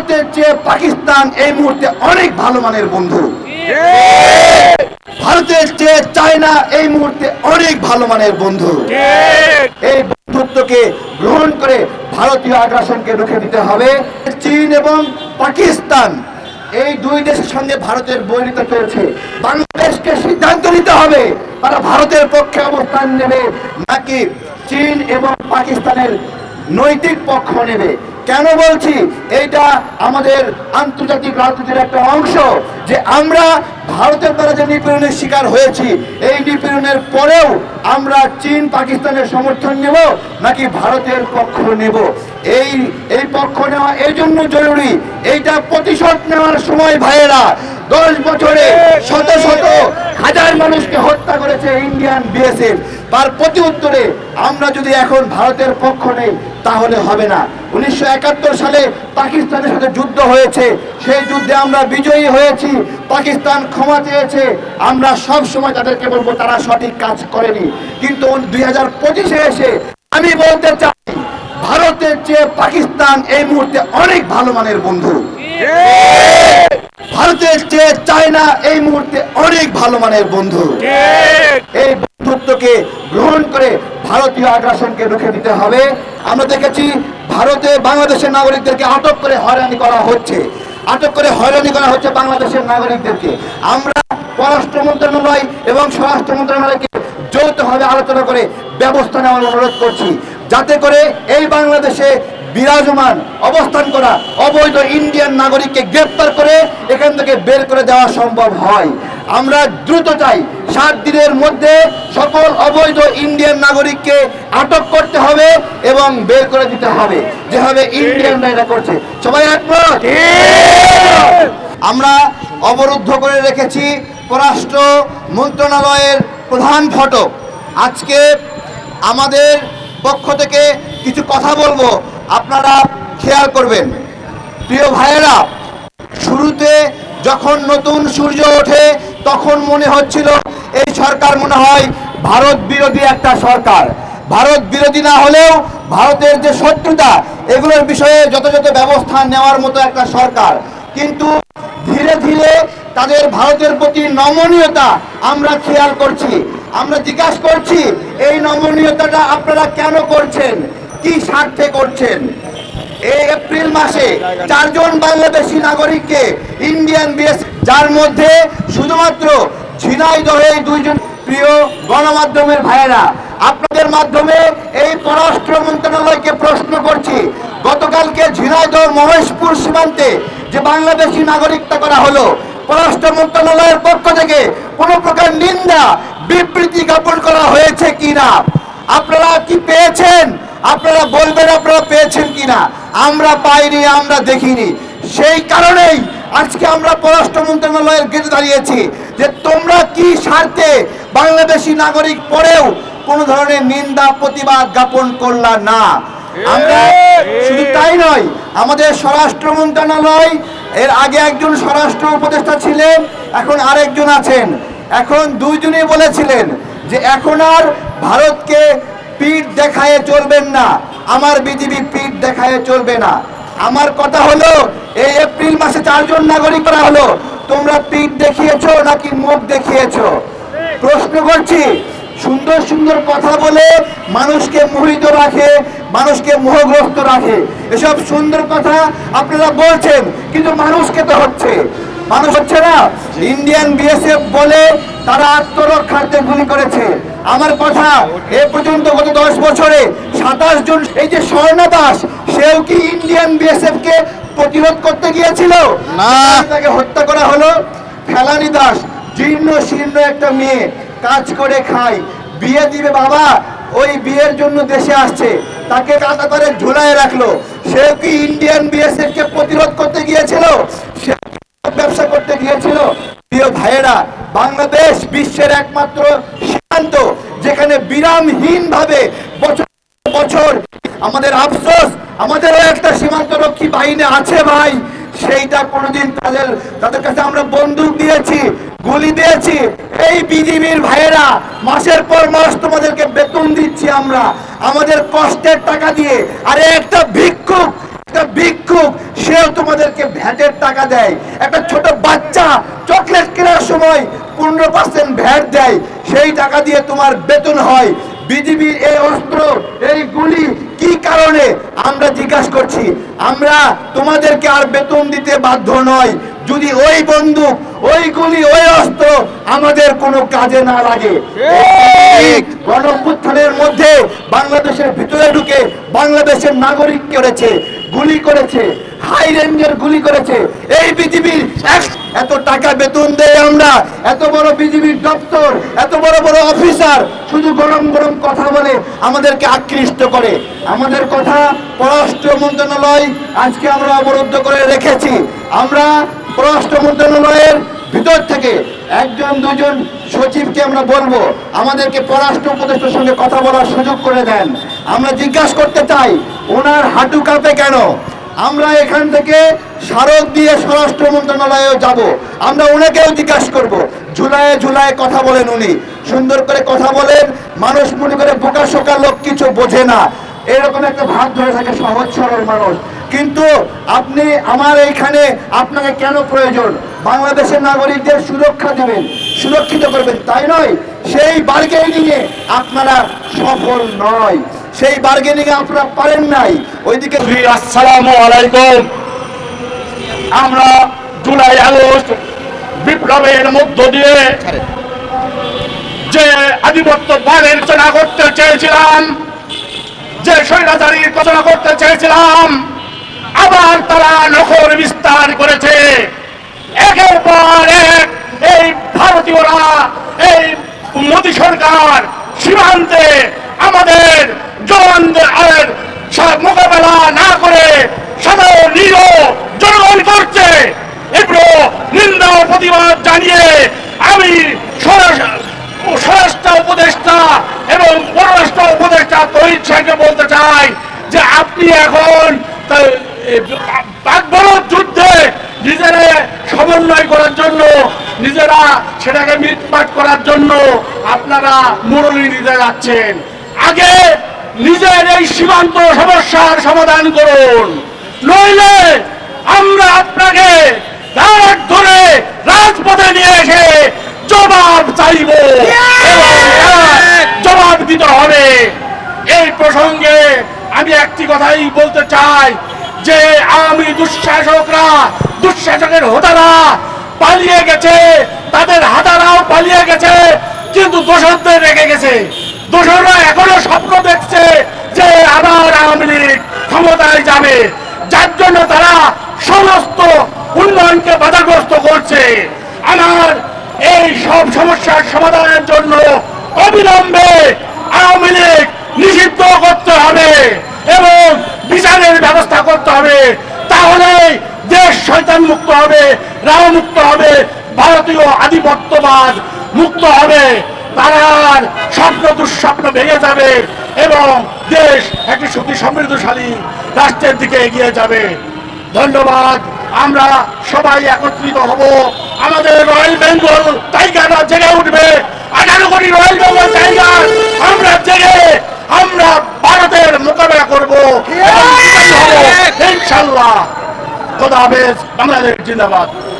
ভারতের চেয়ে পাকিস্তান এই মুহূর্তে অনেক ভালো মানের বন্ধু। ভারতের চেয়ে চায়না এই মুহূর্তে অনেক ভালো মানের বন্ধু। এই বন্ধুত্বকে গ্রহণ করে ভারতীয় আগ্রাসনকে রুখে দিতে হবে। চীন এবং পাকিস্তান, এই দুই দেশের সঙ্গে ভারতের বৈরিতা চলছে। বাংলাদেশকে সিদ্ধান্ত নিতে হবে, তারা ভারতের পক্ষে অবস্থান নেবে নাকি চীন এবং পাকিস্তানের নৈতিক পক্ষ নেবে। কেন বলছি? এইটা আমাদের আন্তর্জাতিক রাজনীতির একটা অংশ যে আমরা ভারতের দ্বারা যে নিপীড়নের শিকার হয়েছি, এই নিপীড়নের পরেও আমরা চীন পাকিস্তানের সমর্থন নেব নাকি ভারতের পক্ষ নেব? এই এই পক্ষ নেওয়া এই জন্য জরুরি। এইটা প্রতিশোধ নেওয়ার সময়, ভাইয়েরা। দশ বছরে শত শত হাজার মানুষকে হত্যা করেছে বিএসএফ তার প্রতি উত্তরে আমরা যদি এখন ভারতের পক্ষ নেই তাহলে হবে না। উনিশশো একাত্তর সালে পাকিস্তানের সাথে যুদ্ধ হয়েছে। সেই যুদ্ধে আমরা বিজয়ী হয়েছি। পাকিস্তান ক্ষমা চেয়েছে। আমরা সব সময় তাদেরকে বলব তারা সঠিক কাজ করেনি। কিন্তু দুই হাজার পঁচিশে এসে আমি বলতে চাই ভারতের চেয়ে পাকিস্তান এই মুহূর্তে অনেক ভালো মানের বন্ধু। ভারতের চেয়ে চায়না এই মুহূর্তে অনেক ভালো মানের বন্ধু। এই বন্ধুত্বকে গ্রহণ করে ভারতীয় আগ্রাসনকে রুখে দিতে হবে। আমরা দেখেছি ভারতে বাংলাদেশের নাগরিকদেরকে আটক করে হয়রানি করা হচ্ছে। আটক করে হয়রানি করা হচ্ছে বাংলাদেশের নাগরিকদেরকে। আমরা পররাষ্ট্র মন্ত্রণালয় এবং স্বরাষ্ট্র মন্ত্রণালয়কে যৌথভাবে আলোচনা করে ব্যবস্থা নেওয়ার অনুরোধ করছি। যাতে করে এই বাংলাদেশে বিরাজমান, অবস্থান করা অবৈধ ইন্ডিয়ান নাগরিককে গ্রেপ্তার করে এখান থেকে বের করে দেওয়া সম্ভব হয়। আমরা দ্রুত চাই, সাত দিনের মধ্যে সকল অবৈধ ইন্ডিয়ান নাগরিককে আটক করতে হবে এবং বের করে দিতে হবে। যেভাবে ইন্ডিয়ানরা এটা করছে। সবাই একমত? আমরা অবরুদ্ধ করে রেখেছি পররাষ্ট্র মন্ত্রণালয়ের প্রধান ফটক। আজকে আমাদের পক্ষ থেকে কিছু কথা বলব। আপনারা খেয়াল করবেন। প্রিয় ভাইয়েরা, শুরুতে যখন নতুন সূর্য ওঠে, তখন মনে হচ্ছিল এই সরকার মনে হয় ভারত বিরোধী একটা সরকার। ভারত বিরোধী না হলেও ভারতের যে শত্রুতা, এগুলোর বিষয়ে যথাযথ ব্যবস্থা নেওয়ার মতো একটা সরকার। কিন্তু ধীরে ধীরে তাদের ভারতের প্রতি নমনীয়তা আমরা খেয়াল করছি। আমরা জিজ্ঞাসা করছি, এই নমনীয়তাটা আপনারা কেন করছেন? কি স্বার্থে করছেন? এই এপ্রিল মাসে চারজন বাংলাদেশি নাগরিককে ইন্ডিয়ান বিএস, যার মধ্যে শুধুমাত্র ঝিনাইদহে দুইজন প্রিয় গণমাধ্যমের ভাইয়েরা। আপনাদের মাধ্যমে এই পররাষ্ট্র মন্ত্রণালয়কে প্রশ্ন করছি, গতকালকে ঝিনাইদহ মহেশপুর সীমান্তে যে বাংলাদেশি নাগরিকতা করা হলো, পররাষ্ট্র মন্ত্রণালয়ের পক্ষ থেকে কোনো প্রকার নিন্দা, বিবৃতি জ্ঞাপন করা হয়েছে কিনা? আপনারা কি পেয়েছেন? আপনারা বলবেন আপনারা পেয়েছেন কিনা? আমরা পাইনি, আমরা দেখিনি। সেই কারণেই আজকে আমরা পররাষ্ট্র মন্ত্রণালয়ের গেটে দাঁড়িয়েছি যে তোমরা কি স্বার্থে বাংলাদেশি নাগরিক পরেও কোনো ধরনের নিন্দা, প্রতিবাদ জ্ঞাপন করলা না। আমরা শুধু তাই নয়, আমাদের স্বরাষ্ট্র মন্ত্রণালয়, এর আগে একজন স্বরাষ্ট্র উপদেষ্টা ছিলেন, এখন আরেকজন আছেন। এখন দুইজনই বলেছিলেন যে এখন আর ভারতকে পিঠ দেখায় চলবেন না। আমার বিজিবি পিঠ দেখায় চলবে না। আমার কথা হলো, এই এপ্রিল মাসে চারজন নাগরিক করা হলো। তোমরা পিঠ দেখিয়েছো নাকি মুখ দেখিয়েছো? প্রশ্ন করছি, সুন্দর সুন্দর কথা বলে মানুষকে মোহিত রাখে, মানুষকে মোহগ্রস্ত রাখে। এসব সুন্দর কথা আপনারা বলছেন, কিন্তু মানুষকে তো হচ্ছে। মানুষ হচ্ছে না। ইন্ডিয়ান বিএসএফ বলে তারা আত্মরক্ষার্থে গুলি করেছে। আমার কথা এ পর্যন্ত গত দশ বছরে সাতাশ জন এই যে স্বর্ণা দাস সেও কি ইন্ডিয়ান বিএসএফ কে প্রতিরোধ করতে গিয়েছিল? না। তাকে হত্যা করা হলো। ফেলানি দাস জীর্ণ শীর্ণ একটা মেয়ে কাজ করে খায়। বিয়ে দিবে বাবা ওই বিয়ের জন্য দেশে আসছে। তাকে কাতারে ঝুলায় রাখল। সে কি ইন্ডিয়ান বিএসএফ কে প্রতিরোধ করতে গিয়েছিল? সে ব্যবসা করতে গিয়েছিল। প্রিয় ভাইয়েরা, বাংলাদেশ বিশ্বের একমাত্র সীমান্ত, যেখানে বিরামহীন ভাবে বছর বছর আমাদের আফসোস, আমাদেরও একটা সীমান্ত রক্ষী বাহিনী আছে ভাই। সেইটা কোনোদিন তাদের তাদের কাছে আমরা বন্দুক দিয়েছি, গুলি দিয়েছি। এই বিজিবির ভাইয়েরা, মাসের পর মাস তোমাদেরকে বেতন দিচ্ছি আমরা। আমাদের কষ্টের টাকা দিয়ে আরে একটা ভিক্ষুক একটা ভিক্ষুক সেও তোমাদেরকে ভ্যাটের টাকা দেয়। একটা ছোট বাচ্চা চকলেট কেনার সময় পনেরো পার্সেন্ট ভ্যাট দেয়। সেই টাকা দিয়ে তোমার বেতন হয়। বিজিবি এই অস্ত্র এই গুলি কি কারণে? আমরা জিজ্ঞাসা করছি। আমরা তোমাদেরকে আর বেতন দিতে বাধ্য নয় যদি ওই বন্দুক ওই গুলি ওই অস্ত্র আমাদের কোনো কাজে না লাগে। গণপুত্থানের মধ্যে বাংলাদেশের ভিতরে ঢুকে বাংলাদেশের নাগরিক করেছে গুলি করেছে। হাই রেঞ্জের গুলি করেছে। এই পৃথিবীর এত টাকা বেতন দেয় আমরা। এত বড় বিজিবির দপ্তর, এত বড় বড় অফিসার শুধু গরম গরম কথা বলে আমাদেরকে আকৃষ্ট করে। আমাদের কথা পররাষ্ট্র মন্ত্রণালয় আজকে আমরা অবরুদ্ধ করে রেখেছি। আমরা পররাষ্ট্র মন্ত্রণালয়ের ভিতর থেকে একজন, দুজন সচিবকে আমরা বলব, আমাদেরকে পররাষ্ট্র উপদেষ্টার সঙ্গে কথা বলার সুযোগ করে দেন। আমরা জিজ্ঞাসা করতে চাই, ওনার হাঁটু কাঁপে কেন? আমরা এখান থেকে স্মারক দিয়ে স্বরাষ্ট্র মন্ত্রণালয়েও যাব। আমরা ওনাকেও জিজ্ঞাসা করব। ঝুলায় ঝুলায় কথা বলেন উনি। সুন্দর করে কথা বলেন। মানুষ মনে করে বোকা শোকা লোক কিছু বোঝে না। এরকম একটা ভাব ধরে থাকে, সহজ সরল মানুষ। কিন্তু আপনি আমার এইখানে আপনাকে কেন প্রয়োজন? বাংলাদেশের নাগরিকদের সুরক্ষা দেবেন, সুরক্ষিত করবেন। তাই নয়, সেই বার্গেনিং এ আপনারা সফল নয়। সেই বার্গেনিং আপনারা পারেন নাই। ওইদিকে আসসালামু আলাইকুম। আমরা জুলাই আগস্ট বিপ্লবের মধ্য দিয়ে যে আধিপত্যবাদের রচনা করতে চেয়েছিলাম, যে স্বৈরাচারীর রচনা করতে চেয়েছিলাম, আবার তারা নখর বিস্তার করেছে। একের পর এক এই ভারতীয়রা, এই মোদী সরকার সীমান্তে আমাদের জওয়ানদের সব মোকাবেলা না করে সাধারণ নির জনগণ করছে। এগুলো নিন্দা ও প্রতিবাদ জানিয়ে আমি স্বরাষ্ট্র উপদেষ্টা এবং পররাষ্ট্র উপদেষ্টা তহিদ সাহেবকে বলতে চাই যে আপনি এখন তা- এ, পাকবরত যুদ্ধে নিজেরা সমন্বয় করার জন্য নিজেরা সেটাকে মিটমাট করার জন্য আপনারা মুরলি নিতে যাচ্ছেন। আগে নিজের এই সীমান্ত সমস্যার সমাধান করুন। নইলে আমরা আপনাকে দাঁড় ধরে রাজপথে নিয়ে এসে জবাব চাইব। জবাব দিতে হবে। এই প্রসঙ্গে আমি একটি কথাই বলতে চাই যে আমি দুঃশাসকরা দুঃশাসকের হোতারা পালিয়ে গেছে তাদের হাতারাও পালিয়ে গেছে কিন্তু দোষরদের রেখে গেছে। দোষররা এখনও স্বপ্ন দেখছে যে আবার আওয়ামী লীগ ক্ষমতায় যাবে। যার জন্য তারা সমস্ত উন্নয়নকে বাধাগ্রস্ত করছে। আমার এই সব সমস্যার সমাধানের জন্য অবিলম্বে আওয়ামী লীগ নিষিদ্ধ করতে হবে এবং বিচারের ব্যবস্থা করতে হবে। তাহলে দেশ শয়তান মুক্ত হবে, রাও মুক্ত হবে, ভারতীয় আধিপত্যবাদ মুক্ত হবে। তার স্বপ্ন দুঃস্বপ্ন ভেঙে যাবে এবং দেশ একটি সুখী সমৃদ্ধশালী রাষ্ট্রের দিকে এগিয়ে যাবে। ধন্যবাদ। আমরা সবাই একত্রিত হব। আমাদের রয়্যাল বেঙ্গল টাইগাররা জেগে উঠবে। আঠারো কোটি রয়্যাল বেঙ্গল টাইগার। আমরা জেগে, আমরা ভারতের মোকাবেলা করব। ইনশাল্লাহ খোদা হাফেজ। বাংলাদেশ জিন্দাবাদ।